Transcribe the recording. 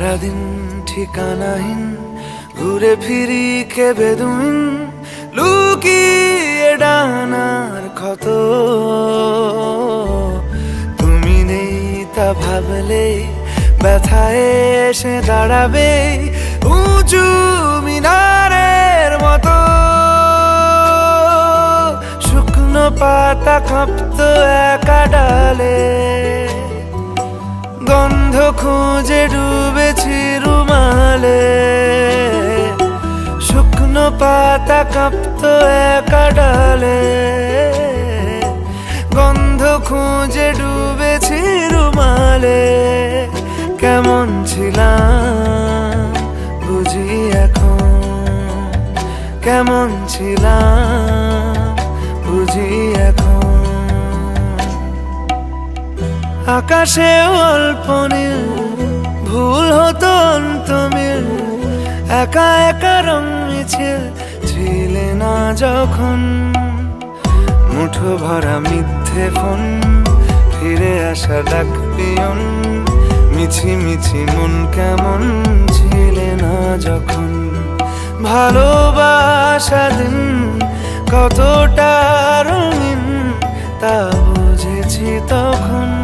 সারাদিন ঠিকানাহীন, ঘুরে ফিরি খেবে দুইন লুকিয়ে ডানার ক্ষত। তুমি নেই তা ভাবলে, ব্যথায় এসে দাঁড়াবে উঁচু মিনারের মতো। শুকনো পাতা কাঁপতো একা ডালে, গন্ধ খুঁজে রুমালে, শুকনো পাতা কাঁপতো একা ডালে। গন্ধ খুঁজে ডুবেছি রুমালে, কেমন ছিলাম বুঝি এখন? কেমন ছিলাম বুঝি এখন? আকাশে অল্প একা একা রং মিছিল ছিলে না যখন। মুঠো ভরা মিথ্যে ফোন, ফিরে আসা ডাক পিয়ন। মিছি মিছি মন কেমন ছিলে না যখন। ভালোবাসা দিন, কতটা রঙিন তা বুঝেছি তখন।